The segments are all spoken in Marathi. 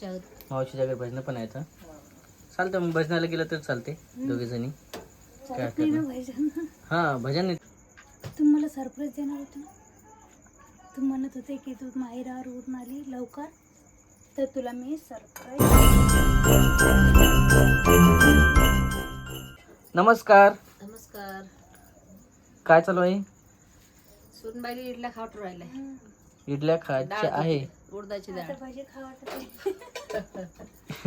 मावशी आहेत. मावशीच्या घरी भजनं पण आहेत चालतं मग भजनाला गेलं तर चालते दोघे जणी. काय नाही ना. भजन? हा भजन नाही. तू मला सरप्राईज देणार होती तू म्हणत होते की तू माहेरावर उरून आली लवकर तर तुला मी सरप्राईज नमस्कार. नमस्कार. काय चालू आहे? सुनबाईला इडल्या खावट राहिलाय. इडल्या खायच्या आहे. उडदाची डाळ.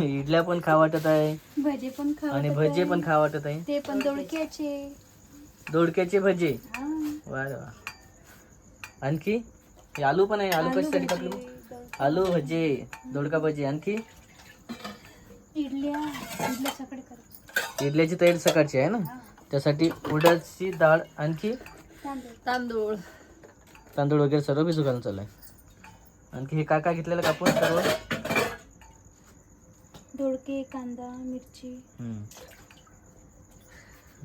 इडल्या पण खा वाटत आहे. भजे पण खा आणि वाटत भजे आहे. पण खा वाटत आहे. ते पण दोडक्याचे. दोडक्याचे भजे. वा वा. आणखी? आलू पण आहे. आलू आलू कशासाठी टाकले दोडका- आलू भजे दोडका भजे. आणखी? इडल्याची तयारी सकाळची आहे ना? त्यासाठी उडदाची डाळ आणखी? तांदूळ. तांदूळ वगैरे सर्व भिजू घालून चालू आहे आणखी हे काय काय घेतलेलं कापून सर्व? दोडके कांदा मिरची.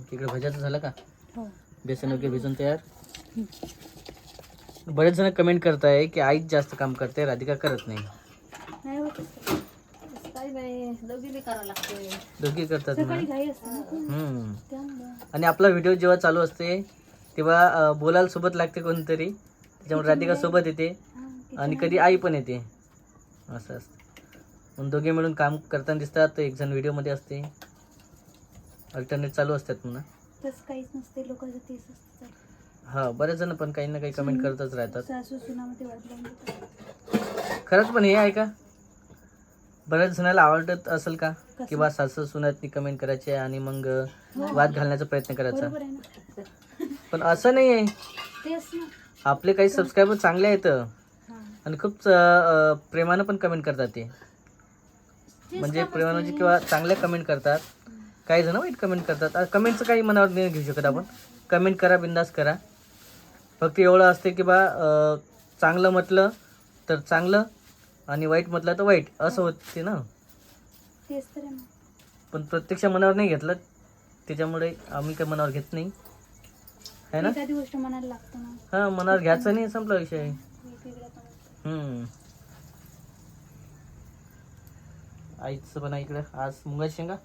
इकडे भज्याचं झालं का? हो. बेसन वगैरे भिजून तयार. बरेच जण कमेंट करताय की आईच जास्त काम करते राधिका करत नाही. दोघी करतात आणि आपला व्हिडिओ जेव्हा चालू असते तेव्हा बोलायला सोबत लागते कोणतरी. त्याच्यामुळे राधिका सोबत येते हा, आणि कधी आई पण येते. असं असतं. मग दोघे मिळून काम करताना दिसतात एक जण व्हिडिओमध्ये असते. अल्टरनेट चालू असतात पुन्हा तसं काहीच नसते तेच असतं हा बरेच जण पण काही ना काही कमेंट करतच राहतात. सासू सुनामध्ये वाद लावून देतात खरंच पण हे आहे का? बऱ्याच जणाला आवडत असेल का? कसं? की बा सासू सुनातनी कमेंट करायचे आणि मग वाद घालण्याचा प्रयत्न करायचा? बरोबर आहे ना. पण असं नाही आहे तेच ना. आपले काही सबस्क्रायबर चांगले आहेत. आणि खूप प्रेमानं पण कमेंट करतात ते. म्हणजे प्रेमानं. म्हणजे किंवा चांगल्या कमेंट करतात. काही जण वाईट कमेंट करतात. कमेंटचं काही मनावर नाही घेऊ शकत आपण. कमेंट करा बिंदास करा. फक्त एवढं असते की बा चांगलं म्हटलं तर चांगलं आणि वाईट म्हटलं तर वाईट. असं होते ना. पण प्रत्यक्ष मनावर नाही घेतलं त्याच्यामुळे आम्ही काही मनावर घेत नाही. आहे ना एखादी गोष्ट मनाला लागतं ना हां मनावर घ्यायचं नाही संपला विषय वेगवेगळ्या पण. हम्म. आईचं पण आहे इकडं आज मुंगाची शेंगा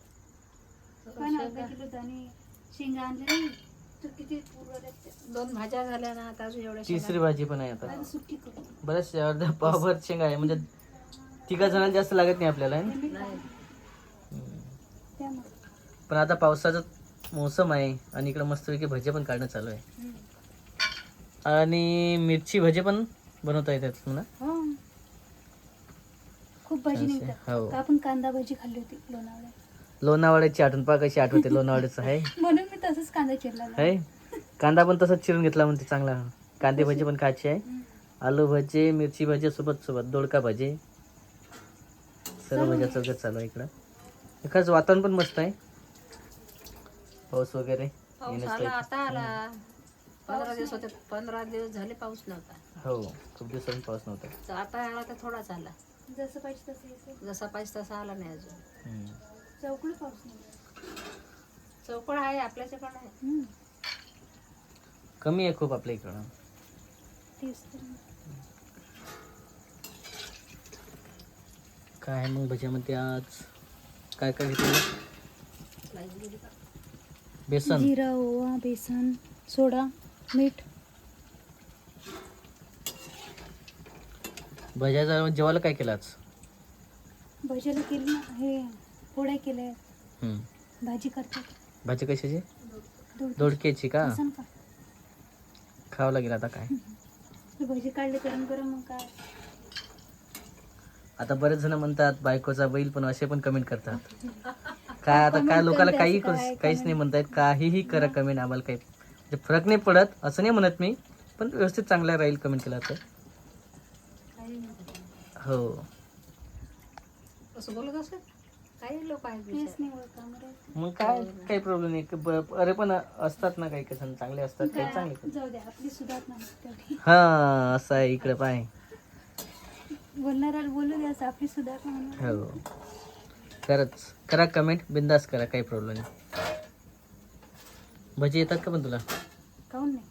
पण अर्धा किलो दाणे शेंगा आणले नाही तर किती उरवल्या त्या. दोन भाज्या झाल्या ना आता अजून एवढ्या तिसरी शेंगा. भाजी पण आहे आता आता सुट्टी करू बऱ्याच अर्ध्या पावभर शेंगा आहे म्हणजे तिघा जणांना जास्त लागत नाही आपल्याला है ना? नाही हम्म. त्यामुळे पण आता पावसाचा मोसम आहे आणि इकडं मस्तपैकी भजे पण काढणं चालू आहे. आणि मिरची भजे पण बनवता येतात ना? हो. खूप भाजी. निघतात. हो. आपण कांदा भाजी खाल्ली होती लोणावळ्यात लोणावळ्याची आठवण. पहा कशी आठवते लोणावळ्याचं आहे. म्हणून मी तसंच कांदा चिरला. आहे? कांदा पण तसाच चिरून घेतला म्हणते चांगला. कांदे भजी पण खायची आहे. आलू भजे मिरची भजे सोबत सोबत दोडका भजे. सर्व भज्या चौकत चालू आहे इकडं. खरंच वातावरण पण मस्त आहे. पाऊस वगैरे? पाऊस आला आहे. आता आला. पंधरा दिवस होते पंधरा दिवस झाले पाऊस नव्हता. हो खूप दिवसांनी पाऊस नव्हता. तर आता आला तर थोडाच आला जसं पाहिजे तसं. जसा पाहिजे तसा आला नाही अजून. हम्म. चौकडी पाऊस नाही चौकड आहे आपल्याच्याकडे आहे. हम्म. कमी आहे खूप आपल्या इकडं. तेच तर काय आहे मग भज्यामध्ये आज? काय काय घेतलं का? बेसन. जिरा ओवा बेसन सोडा मीठ. भज्याचा जेवायला काय केलं आज? भज्याला केली ना हे पोळ्या केल्या. हम्म. भाजी करतात. भाजी कशाची? दोड- दोडक्याची का? बेसन का? खावं लागेल आता काय? ते भजी काढले गरम गरम मग काय? आता बरेच जण म्हणतात बायकोचा बैल पण असे पण कमेंट करतात. काय आता काय लोकांना काही काहीच नाही म्हणतायत काहीही करा कमेंट आम्हाला काही म्हणजे फरक नाही पडत असं नाही म्हणत मी पण व्यवस्थित चांगला राहील कमेंट केला तर. हो. मग काय काही प्रॉब्लेम नाही. अरे पण असतात ना काही काही चांगले असतात काही काय, चांगले हा असं आहे इकडे पाय. बोलणाऱ्याला बोलू द्या आपली सुधारणा हो. खरंच करा कमेंट बिंदास करा काही प्रॉब्लेम नाही. भजी येतात का पण तुला? नाही?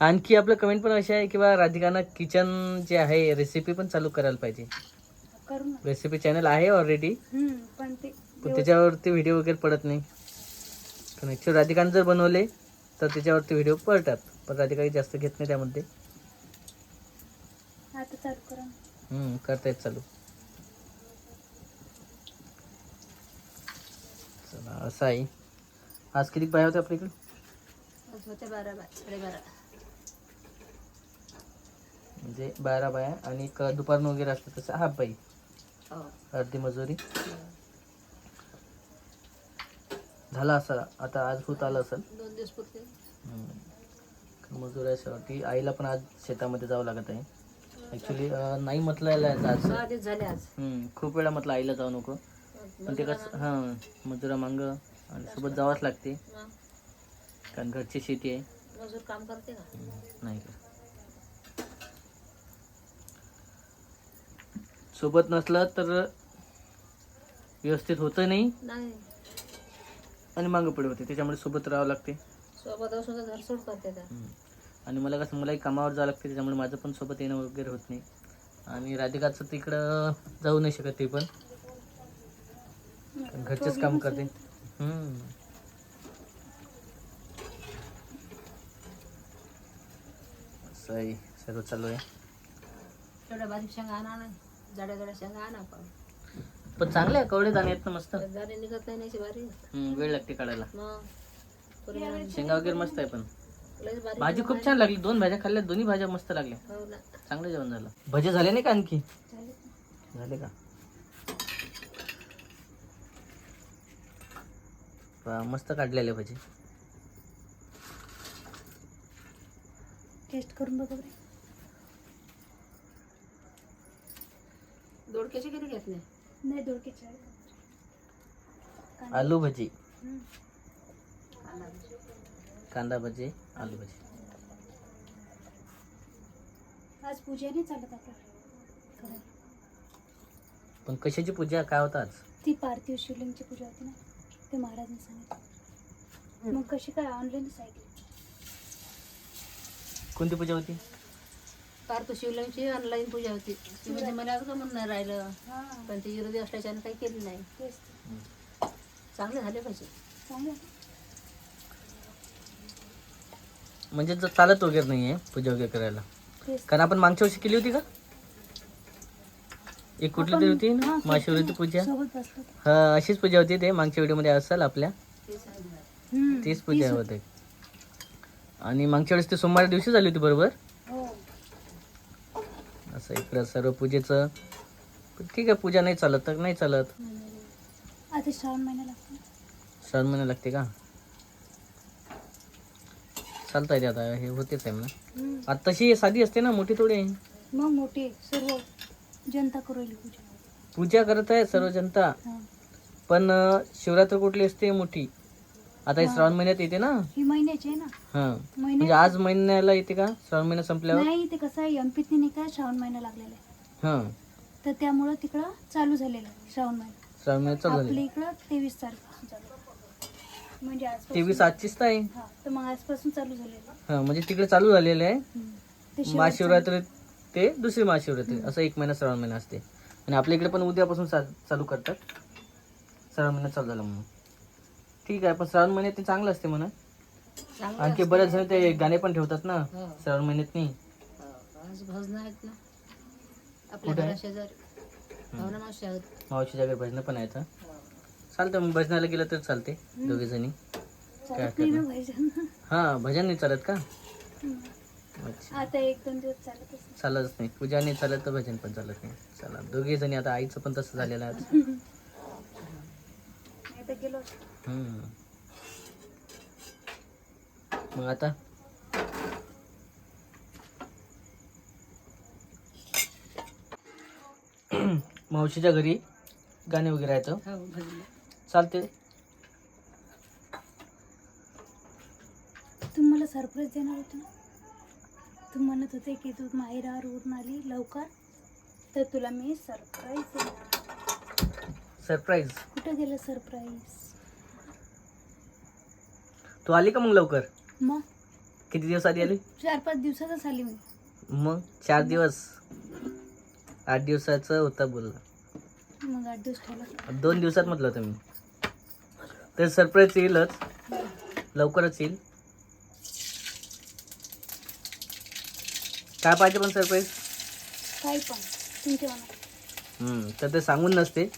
आणखी आपलं कमेंट पण अशी आहे की बा राधिकानं किचन जे आहे रेसिपी पण चालू करायला पाहिजे. करू ना. रेसिपी चॅनल आहे ऑलरेडी हम्म, पण ते पण त्याच्यावरती व्हिडिओ वगैरे पडत नाही. पण ॲक्च्युअली राधिकानं जर बनवले तर त्याच्यावरती व्हिडिओ पडतात. पण राधिका जास्त घेत नाही त्यामध्ये. आता चालू करा ना. हम्म, करतायत चालू. चला असं आहे. आज किती बाया होत्या आपल्या इकडे होते बारा बा साडेबारा. म्हणजे बारा बाया आणि दुपारनं वगैरे असतं तसं हाफ बाई. हो. अर्धी मजुरी. झाला असा आता आज होत आलं असेल. दोन दिवस पुरते. हम्म. मजूर आहे शेवटी आईला पण आज शेतामध्ये जावं लागत आहे. ॲक्च्युली नाही म्हटलं आज. खूप वेळा म्हटलं आईला जाऊ नको. पण ते कसं हां मजुरा मांग आणि सोबत जावंच लागते. मग कारण घरची शेती आहे. मजूर काम करते का नाही का? सोबत नसलं तर व्यवस्थित होतं नाही. नाही. आणि मागं पुढे होते. त्याच्यामुळे सोबत राहावं लागते. सोबत असून तर घरसोड करते त्या. हम्म. आणि मला कसं मलाही कामावर जावं लागते. त्याच्यामुळे माझं पण सोबत येणं वगैरे होत नाही. आणि राधिकाचं तिकडं जाऊ नाही शकत ते पण. घरचेच काम करते. हम्म. असं आहे सर्व चालू आहे. तेवढ्या बारीक शेंगा आणा नाही जाड्या जाड्या शेंगा आणा पण पण चांगले आहे कवडे दाणे आहेत ना मस्त. जाडी निघत नाही बारीक हम्म, वेळ लागते काढायला. मग शेंगा वगैरे मस्त आहे पण. लयच भाजी खूप छान लागली दोन भाज्या खाल्ल्या दोन्ही भाज्या मस्त लागल्या. हो ना. चांगलं जेवण झालं. भजे झाले नाही का आणखी? झाले. झाले का? मस्त काढलेले भजी टेस्ट करून बघा बरं दोडक्याची किती घेत नाही नाही दोडकेचे आहे. कांदा. आलू भजी. कांदा भजी. कांदा भजी आलू भजी आज पूजा नाही चालत आपल्या. पण कशाची पूजा काय होतं आज ती पार्थिव शिवलिंगची पूजा होती ना ते महाराजांनी सांगितलं. मग कशी काय ऑनलाईनच ऐकली? कोणती पूजा होती? पार्थ शिवलिंगची ऑनलाईन पूजा होती. ती म्हणजे मला असं का म्हणून नाही राहिलं? हां. पण ती विरोधी असल्याच्यानं काही केली नाही. तेच चांगले झाले पाहिजे चांगलं. म्हणजे जर चालत वगैरे नाही आहे पूजा वगैरे करायला. तेच कारण आपण मागच्या वर्षी केली होती का? एक कुठली तरी होती ना? महाशिवरात्री पूजा. हा अशीच पूजा होती ते मागच्या व्हिडिओमध्ये असेल आपल्या. तीच पूजा होते. आणि मागच्या वेळेस ते सोमवार दिवशी झाली होती बरोबर? हो. असं इकडं सर्व पूजेचं. ठीक आहे पूजा नाही चालत तर नाही चालत. आता श्रावण महिना लागतो. श्रावण महिना लागते का? चालता येते आता हे होतेच आहे म्हणा हम्म. आता तशी साधी असते ना मोठी थोडी? आहे मग मोठे सर्व जनता करू राहिली पूजा. पूजा करत आहे सर्व जनता. हां. पण अं, शिवरात्र कुठली असते मोठी? आता हे श्रावण महिन्यात येते ना? ही महिन्याची आहे ना? हा. म्हणजे महिन्यात आज महिन्याला येते का? श्रावण महिना संपल्यावर? नाही ते कसं आहे एमपीत नाही का श्रावण महिना लागलेला आहे. हा. तर त्यामुळं तिकडं चालू झालेलं आहे श्रावण महिना. श्रावण महिना चालू आपल्या झाले इकडं तेवीस तारखेपासून चालू आहे. म्हणजे आजपासून तेवीस आजचीच तर आहे हा तर मग आजपासून चालू झालेलं आहे. हा म्हणजे तिकडे चालू झालेलं आहे. हम्म. ते शेवटचं- महाशिवरात्री ते दुसरी महाशिवरात्री असं एक महिना श्रावण महिना असते. आणि आपल्या इकडे पण उद्यापासून चा- चालू करतात. श्रावण महिना चालू झाला म्हणून. ठीक आहे पण श्रावण महिन्यात ते चांगलं असते म्हणा. आणखी. बरेच जण ते गाणे पण ठेवतात ना हो. श्रावण महिन्यात नाही. हो. आज भजनं आहेत ना. आपल्या कुठे आहे? घराशेजारी भावना मावशी आहेत. घरी भजनं पण आहेत हा. चालतं मग भजनाला गेलं तर चालते दोघे जणी चालत नाही हा भजन नाही चालत का? आता एक दोन दिवस चालतच नाही. चालतच नाही पूजा नाही चालत तर भजन पण चालत नाही चला दोघे जणी आता आईचं पण तसं झालेलं आहे आज. गेलो. हम्म. मग आता मावशीच्या घरी गाणे वगैरे आहेत हो भजनं चालते तू मला सरप्राईज देणार होता ना तू म्हणत होते की तू माहेरावर उरून आली लवकर तर तुला मी सरप्राईज देणार सरप्राईज कुठं गेलं सरप्राईज तू आली का मग लवकर? मग? किती दिवस आधी आली? चार पाच दिवसातच आली मी. मग? चार दिवस? आठ दिवसाचं होतं बोलला मग आठ दिवस ठेवलं. दोन दिवसात म्हटलं होतं मी. तर सरप्राईज येईलच. लवकरच येईल. काय पाहिजे पण सरप्राईज? काही पण. तुमच्या मनात हम्म, तर ते सांगून नसते.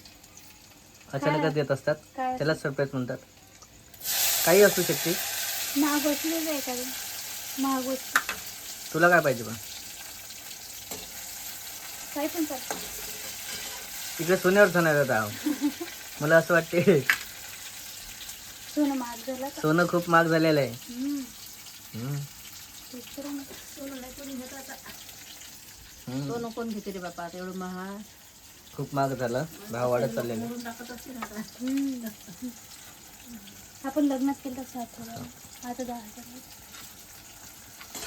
अचानकच येत असतात. काय त्याला सरप्राईज म्हणतात. काही असू शकते. महाग वस्तू द्यायचं एखादी. महाग वस्तू तुला काय पाहिजे पण? काही पण चालतं इकडे सोन्यावर जाणार होता मला असं वाटते. सोनं महाग झालं का सोनं खूप महाग झालेलं आहे. हम्म, हम्म, तेच तर आहे ना. सोनं नाही कोणी घेत आता. हम्म. सोनं कोण घेते रे बापा आता एवढं महाग. खूप महाग झालं. भाव वाढत हम्म. आपण लग्नात केलं सात हजार. आता दहा हजार.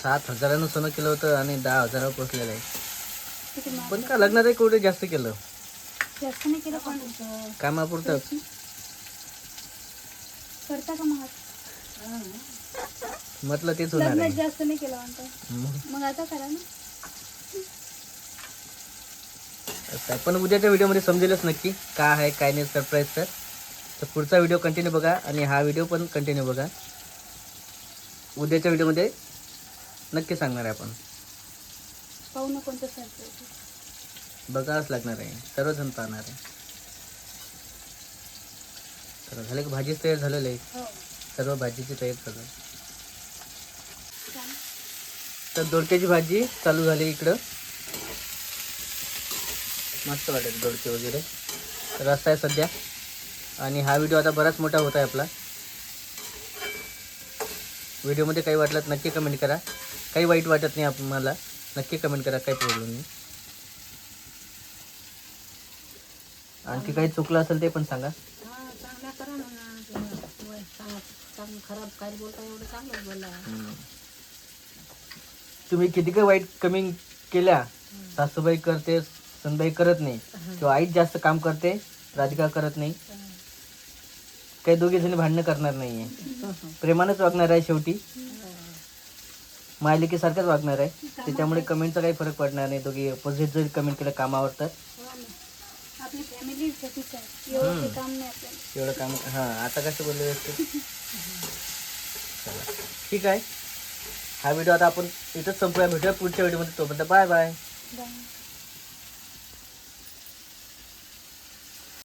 सात हजारानं सोनं केलं होतं आणि दहा हजारावर पोचलेलं आहे. किती महाग पण का लग्नात कुठे जास्त केलं? जास्त नाही केलं पण कामापुरतं. करता का महाग? म्हटलं तेच होणार लग्नात आहे जास्त नाही केलं म्हणतो मग मग आता करा ना. आहे. पण उद्याच्या व्हिडिओमध्ये समजेलच नक्की काय आहे काय नाही सरप्राईज तर. तर पुढचा व्हिडिओ कंटिन्यू बघा आणि हा व्हिडिओ पण कंटिन्यू बघा. उद्याच्या व्हिडिओमध्ये नक्की सांगणार आहे आपण. पाहू ना कोणतं सरप्राईज बघावंच लागणार आहे. सर्वजण पाहणार आहे. तर झालं की भाजीच तयार झालेलं आहे. हो. सर्व भाजीची तयारी छान. तर दोडक्याची भाजी चालू झाली इकडं. मस्त वाटेल दोडके वगैरे. रस्ता आहे सध्या. आणि हा व्हिडिओ आता बराच मोठा होत आहे आपला. व्हिडिओमध्ये काही वाटलं तर नक्की कमेंट करा. काही वाईट वाटत नाही आप- मला नक्की कमेंट करा काही प्रॉब्लेम नाही. आणखी काही चुकलं असेल ते पण सांगा. हा खराब काय बोलता एवढं तुम्ही किती काही वाईट कमी केल्या सासूबाई करते सुनबाई करत नाही किंवा आईच जास्त काम करते राधिका करत नाही. काही दोघी जणी भांडणं करणार नाहीये. प्रेमानच वागणार आहे शेवटी. मायलेकी सारखंच वागणार आहे. त्याच्यामुळे कमेंटचा काही फरक पडणार नाही. दोघी अपोजिट जरी कमेंट केलं कामावर तर. एवढं काम हां आता कसं बोलले ठीक आहे. हा व्हिडिओ आता आपण इथंच संपूया. भेटूया पुढच्या व्हिडिओमध्ये. तोपर्यंत बाय. बाय.